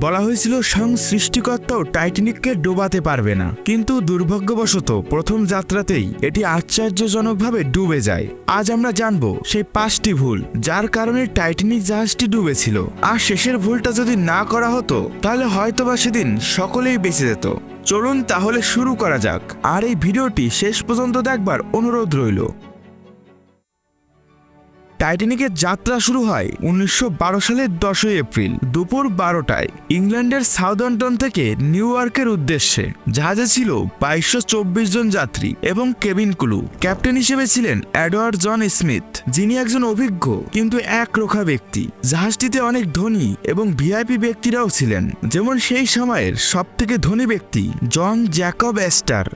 বলা হয়েছিল স্বয়ং সৃষ্টিকর্তাও টাইটানিককে ডোবাতে পারবে না। কিন্তু দুর্ভাগ্যবশত প্রথম যাত্রাতেই এটি আশ্চর্যজনকভাবে ডুবে যায়। আজ আমরা জানব সেই পাঁচটি ভুল, যার কারণে টাইটানিক জাহাজটি ডুবেছিল। আর শেষের ভুলটা যদি না করা হতো, তাহলে হয়তোবা সেদিন সকলেই বেঁচে যেত। চলুন তাহলে শুরু করা যাক। আর এই ভিডিওটি শেষ পর্যন্ত দেখবার অনুরোধ রইল। টাইটানিকের যাত্রা শুরু হয় উনিশশো বারো সালের দশই এপ্রিল দুপুর বারোটায় ইংল্যান্ডের সাউদাম্পটন থেকে নিউ ইয়র্কের উদ্দেশ্যে। জাহাজে ছিল বাইশশো জন যাত্রী এবং কেবিন কুলু। ক্যাপ্টেন হিসেবে ছিলেন অ্যাডওয়ার্ড জন স্মিথ, যিনি একজন অভিজ্ঞ কিন্তু একরোখা ব্যক্তি। জাহাজটিতে অনেক ধনী এবং ভিআইপি ব্যক্তিরাও ছিলেন, যেমন সেই সময়ের সবথেকে ধনী ব্যক্তি জন জ্যাকব অ্যাস্টার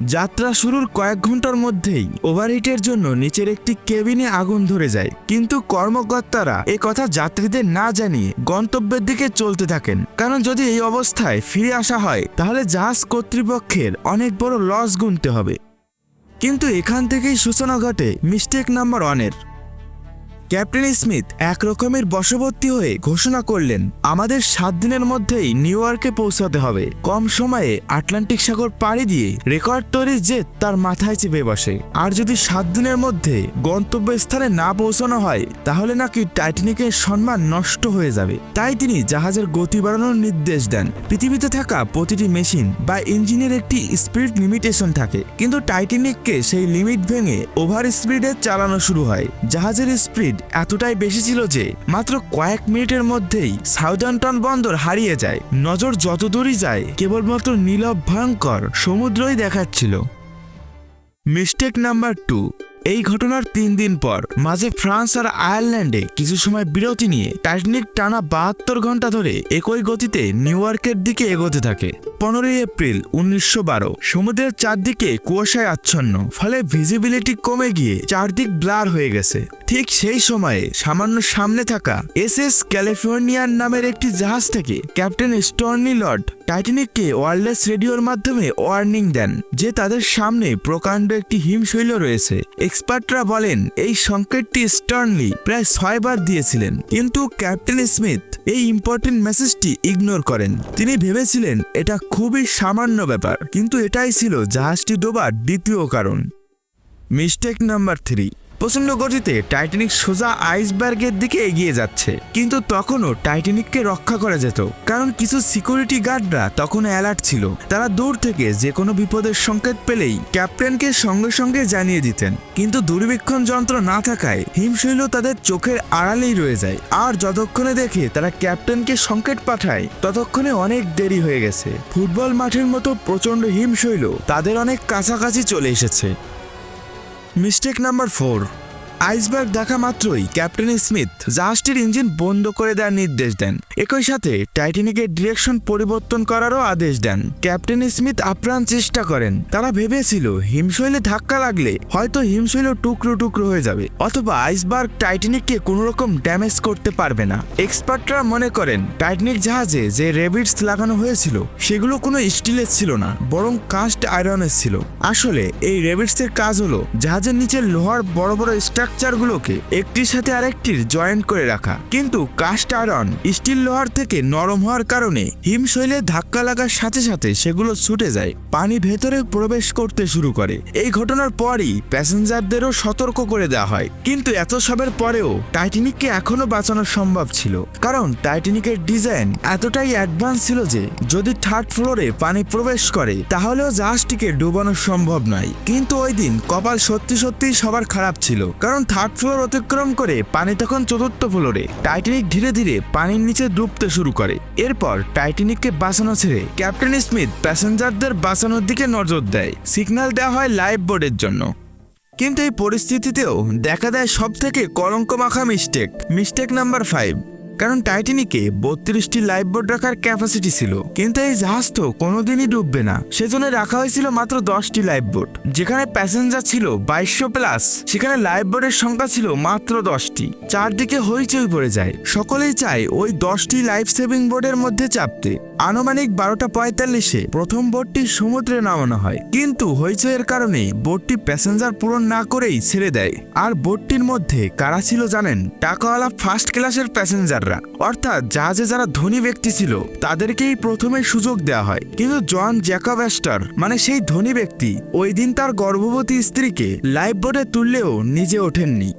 যাত্রা শুরুর কয়েক ঘণ্টার মধ্যেই ওভারহিটের জন্য নিচের একটি কেবিনে আগুন ধরে যায়। কিন্তু কর্মকর্তারা এ কথা যাত্রীদের না জানিয়ে গন্তব্যের দিকে চলতে থাকেন। কারণ যদি এই অবস্থায় ফিরে আসা হয়, তাহলে জাহাজ কর্তৃপক্ষের অনেক বড় লস গুনতে হবে। কিন্তু এখান থেকেই সূচনা ঘটে মিস্টেক নাম্বার ওয়ানের ক্যাপ্টেন স্মিথ এক রকমের বশবর্তী হয়ে ঘোষণা করলেন, আমাদের সাত দিনের মধ্যেই নিউ ইয়র্কে পৌঁছাতে হবে। কম সময়ে আটলান্টিক সাগর পাড়ি দিয়ে রেকর্ড তৈরির জেদ তার মাথায় চেপে বসে। আর যদি সাত দিনের মধ্যে গন্তব্যস্থানে না পৌঁছানো হয়, তাহলে নাকি টাইটানিকের সম্মান নষ্ট হয়ে যাবে। তাই তিনি জাহাজের গতি বাড়ানোর নির্দেশ দেন। পৃথিবীতে থাকা প্রতিটি মেশিন বা ইঞ্জিনের একটি স্পিড লিমিটেশন থাকে। কিন্তু টাইটানিককে সেই লিমিট ভেঙে ওভার স্পিডে চালানো শুরু হয়। জাহাজের স্পিড এতটাই বেশি ছিল যে মাত্র কয়েক মিনিটের মধ্যেই সাউদাম্পটন বন্দর হারিয়ে যায়। নজর যত দূরই যায়, কেবলমাত্র নীলভ ভয়ঙ্কর সমুদ্রই দেখাচ্ছিল। Mistake number two. এই ঘটনার তিন দিন পর, মাঝে ফ্রান্স আর আয়ারল্যান্ডে কিছু সময় বিরতি নিয়ে টাইটানিক টানা বাহাত্তর ঘণ্টা ধরে একই গতিতে নিউ ইয়র্কের দিকে এগোতে থাকে। পনেরোই এপ্রিল উনিশশো বারো, সমুদ্রের চারদিকে কুয়াশায় আচ্ছন্ন, ফলে ভিজিবিলিটি কমে গিয়ে চারদিক ব্লার হয়ে গেছে। ঠিক সেই সময়ে সামান্য সামনে থাকা এস এস ক্যালিফোর্নিয়ান নামের একটি জাহাজ থেকে ক্যাপ্টেন স্টর্নি লর্ড টাইটানিককে ওয়ারলেস রেডিওর মাধ্যমে ওয়ার্নিং দেন, যে তাদের সামনে প্রকাণ্ড একটি হিমশৈল রয়েছে। এক্সপার্টরা বলেন, এই সংকেতটি স্টার্নলি প্রায় ছয়বার দিয়েছিলেন, কিন্তু ক্যাপ্টেন স্মিথ এই ইম্পর্টেন্ট মেসেজটি ইগনোর করেন। তিনি ভেবেছিলেন, এটা খুবই সামান্য ব্যাপার, কিন্তু এটাই ছিল জাহাজটি ডোবার দ্বিতীয় কারণ। Mistake number three. প্রচণ্ড গতিতে টাইটানিক সোজা আইসবার্গের দিকে এগিয়ে যাচ্ছে। কিন্তু তখনও টাইটানিককে রক্ষা করা যেত, কারণ কিছু সিকিউরিটি গার্ডরা তখন অ্যালার্ট ছিল। তারা দূর থেকে যে কোনো বিপদের সংকেত পেলেই ক্যাপ্টেনকে সঙ্গে সঙ্গে জানিয়ে দিতেন। কিন্তু দূরবীক্ষণ যন্ত্র না থাকায় হিমশৈল তাদের চোখের আড়ালেই রয়ে যায়। আর যতক্ষণে দেখে তারা ক্যাপ্টেনকে সংকেত পাঠায়, ততক্ষণে অনেক দেরি হয়ে গেছে। ফুটবল মাঠের মতো প্রচণ্ড হিমশৈল তাদের অনেক কাছাকাছি চলে এসেছে। মিস্টেক নাম্বার ফোর আইসবার্গ দেখা মাত্রই ক্যাপ্টেন স্মিথ জাহাজটির ইঞ্জিন বন্ধ করে দেওয়ার নির্দেশ দেন। একই সাথে টাইটানিকের ডিরেকশন পরিবর্তন করারও আদেশ দেন। ক্যাপ্টেন স্মিথ আপ্রাণ চেষ্টা করেন। তারা ভেবেছিল হিমশৈলে ধাক্কা লাগলে হয়তো হিমশৈল টুকরো টুকরো হয়ে যাবে, অথবা আইসবার্গ টাইটানিককে কোনো রকম ড্যামেজ করতে পারবে না। এক্সপার্টরা মনে করেন, টাইটানিক জাহাজে যে রেবিটস লাগানো হয়েছিল, সেগুলো কোনো স্টিলের ছিল না, বরং কাস্ট আয়রনের ছিল। আসলে এই রেবিটসের কাজ হলো জাহাজের নিচে লোহার বড় বড় স্ট্রাকচারগুলোকে একটির সাথে আরেকটির জয়েন্ট করে রাখা। কিন্তু কাস্ট আয়রন স্টিল লোহার থেকে নরম হওয়ার কারণে হিমশৈলে ধাক্কা লাগার সাথে সাথে সেগুলো ছুটে যায়, পানি ভেতরে প্রবেশ করতে শুরু করে। এই ঘটনার পরই প্যাসেঞ্জারদেরও সতর্ক করে দেওয়া হয়। কিন্তু এত সবের পরেও টাইটানিককে এখনও বাঁচানো সম্ভব ছিল। কারণ টাইটানিকের ডিজাইন এতটাই অ্যাডভান্স ছিল যে, যদি থার্ড ফ্লোরে পানি প্রবেশ করে, তাহলেও জাহাজটিকে ডুবানো সম্ভব নয়। কিন্তু ওই দিন কপাল সত্যি সত্যিই সবার খারাপ ছিল। কারণ থার্ড ফ্লোর অতিক্রম করে, পানি তখন চতুর্থ ফ্লোরে টাইটানিক ধীরে ধীরে পানির নিচে ডুবতে শুরু করে। এরপর টাইটানিককে বাঁচানো ছেড়ে ক্যাপ্টেন স্মিথ প্যাসেঞ্জারদের বাঁচানোর দিকে নজর দেয়। সিগন্যাল দেওয়া হয় লাইফ বোর্ডের জন্য। কিন্তু এই পরিস্থিতিতেও দেখা দেয় সব থেকে কলঙ্ক মাখা মিস্টেক মিস্টেক নাম্বার ফাইভ কারণ টাইটানিকে বত্রিশটি লাইফ বোট রাখার ক্যাপাসিটি ছিল, কিন্তু এই জাহাজ তো কোনোদিনই ডুববে না। সেজন্য রাখা হয়েছিল মাত্র দশটি লাইফ বোট যেখানে প্যাসেঞ্জার ছিল বাইশশো প্লাস সেখানে লাইফ বোটের সংখ্যা ছিল মাত্র দশটি। চারদিকে হইচই পড়ে যায়। সকলেই চায় ওই দশটি লাইফ সেভিং বোটের মধ্যে চাপতে। আনুমানিক বারোটা পঁয়তাল্লিশে প্রথম বোটটি সমুদ্রে নামানো হয়। কিন্তু হইচইয়ের কারণে বোটটি প্যাসেঞ্জার পূরণ না করেই ছেড়ে দেয়। আর বোটটির মধ্যে কারা ছিল জানেন? টাকাওয়ালা ফার্স্ট ক্লাসের প্যাসেঞ্জার ব্যাচেলাররা অর্থাৎ জাহাজে যারা ধনী ব্যক্তি ছিল, তাদেরকেই প্রথমে সুযোগ দেওয়া হয়। কিন্তু জন জ্যাকব অ্যাস্টার মানে সেই ধনী ব্যক্তি, ওই দিন তার গর্ভবতী স্ত্রীকে লাইফ বোটে তুললেও নিজে ওঠেননি।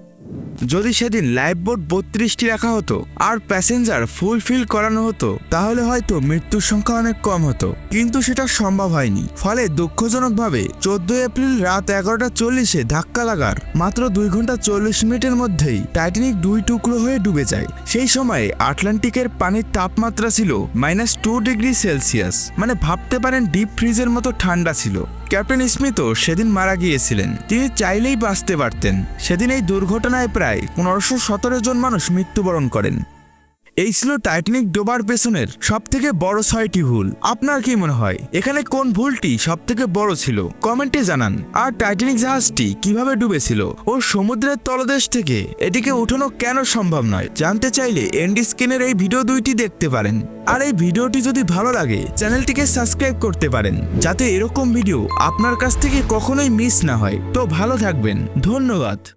যদি সেদিন লাইফ বোট বত্রিশটি রাখা হতো আর প্যাসেঞ্জার ফুলফিল করানো হতো, তাহলে হয়তো মৃত্যুর সংখ্যা অনেক কম হতো। কিন্তু সেটা সম্ভব হয়নি। ফলে দুঃখজনকভাবে চোদ্দ এপ্রিল রাত এগারোটা চল্লিশে ধাক্কা লাগার মাত্র দুই ঘণ্টা চল্লিশ মিনিটের মধ্যেই টাইটানিক দুই টুকরো হয়ে ডুবে যায়। সেই সময় আটলান্টিকের পানির তাপমাত্রা ছিল মাইনাস টু ডিগ্রি সেলসিয়াস মানে ভাবতে পারেন ডিপ ফ্রিজের মতো ঠান্ডা ছিল। ক্যাপ্টেন স্মিথও সেদিন মারা গিয়েছিলেন। তিনি চাইলেই বাঁচতে পারতেন। সেদিন এই দুর্ঘটনায় প্রায় পনেরোশো সতেরো জন মানুষ মৃত্যুবরণ করেন। এই ছিল টাইটানিক ডোবার পেছনের সব থেকে বড় ছয়টি ভুল আপনার কি মনে হয়, এখানে কোন ভুলটি সব থেকে বড় ছিল? কমেন্টে জানান। আর টাইটানিক জাহাজটি কীভাবে ডুবেছিল ও সমুদ্রের তলদেশ থেকে এটিকে উঠানো কেন সম্ভব নয়, জানতে চাইলে এন্ডি স্ক্রিনের এই ভিডিও দুইটি দেখতে পারেন। আর এই ভিডিওটি যদি ভালো লাগে, চ্যানেলটিকে সাবস্ক্রাইব করতে পারেন, যাতে এরকম ভিডিও আপনার কাছ থেকে কখনোই মিস না হয়। তো ভালো থাকবেন। ধন্যবাদ।